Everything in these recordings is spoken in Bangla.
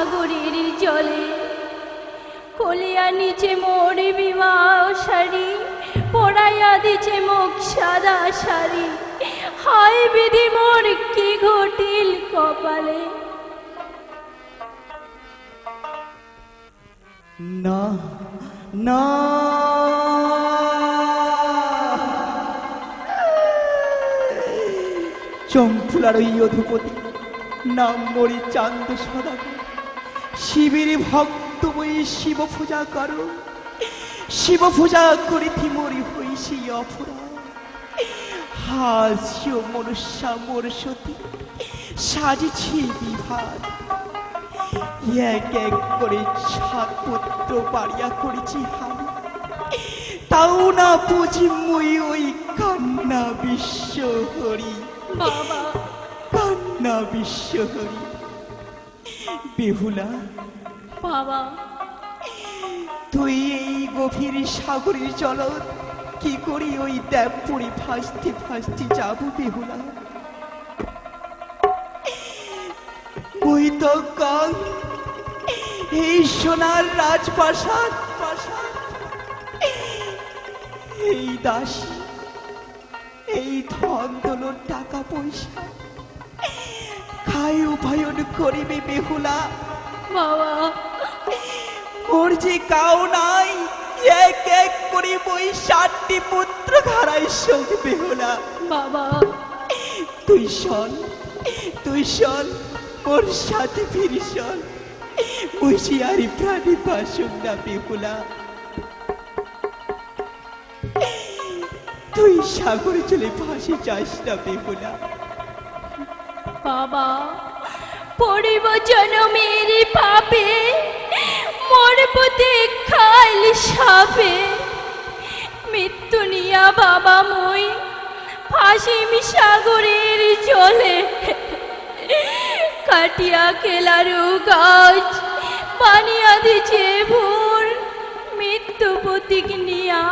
সাগরের জলে, কলিয়া নিচে বিবাহ শাড়ি পড়াইয়া দিছে মুখ সাদা শাড়ি বিধি মোর, কি ঘটিল কপালে? না না। চম্পুলার ওই অধুপতি, নাম মরি চান্দ সদা শিবের ভক্ত বই শিব পূজা করো। শিব পূজা করিথি মরি হইছি অপরা হাস্য মনুষ্যা মোর সতী সাজিছি বিভাগ এক এক করে সাত পুত্র পারিয়া করেছি আমি তাও না বুঝি মুই ওই কান্না বিশ্ব হরি। কান্না বিশ্ব হরি। বেহুলা। বাবা। তুই এই গভীর সাগরের জল কি করি ওই দেবপুরি ভাসতে ভাসতে যাব বেহুলা? ওই তো কাল এই সোনার রাজপ্রাসাদ। প্রাসাদ এই দাসী এই ধন দৌলত টাকা পয়সা। খায় উপায়ন করিবে বেহুলা। বাবা ওর যে কাউ নাই এক এক করে বই ষাটটি পুত্র ঘরাই সঙ্গে বেহুলা। বাবা। তুই শোন তুই শোন ওর সাথে ফিরি শোন। বুঝি আর প্রাণী বাসুক না বেহুলা। তুই সাগরে চলে ভাসে যাস না বেহুলা। বাবা। পড়িব জনমের পাপে, মরব দেখাইল সাপে। মৃত্যু নিয়া বাবা মই ফাঁসিম সাগরের জলে। কাটিয়া কেলারু গাছ, বানিয়া দিছে ভোর। মৃত্যু প্রতীক নিয়া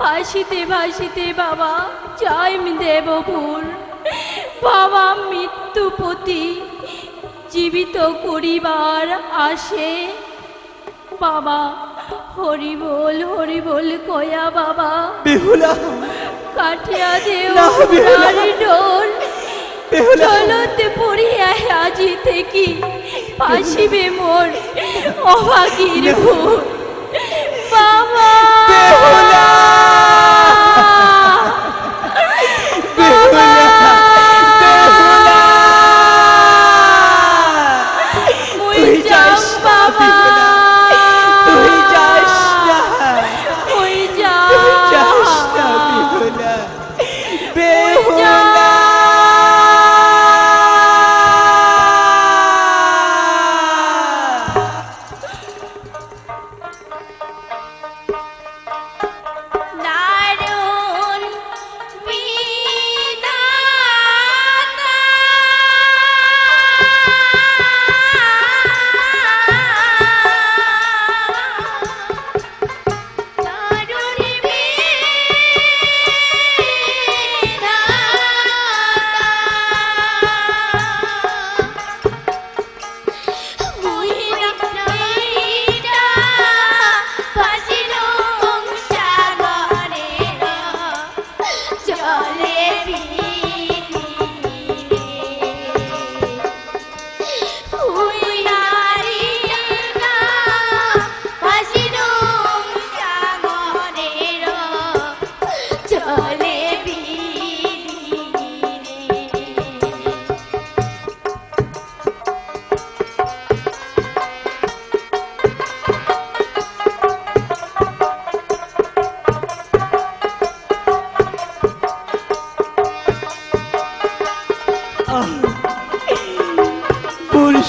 ভাসিতে ভাসিতে বাবা, জয় দেবপুর বাবা মৃত্যুপতি জীবিত করিবার আসে। বাবা হরি বল হরি বল কয়া বাবা। বেহুলা। কাঠিয়া দেও না, বেহুলা। সোনার ডোর চলতে পড়িয়া আজি থেকে পাশিবে মোর অভাগীর বাবা! বেহুলা!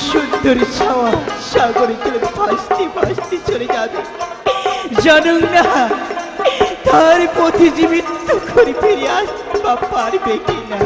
সুন্দর ছাওয়া সাগরে চলে ভাসতে ভাসতে চলে যাবে। জানুন না, তার পথে জীবিত করে ফিরে আসতে বা পারবে কিনা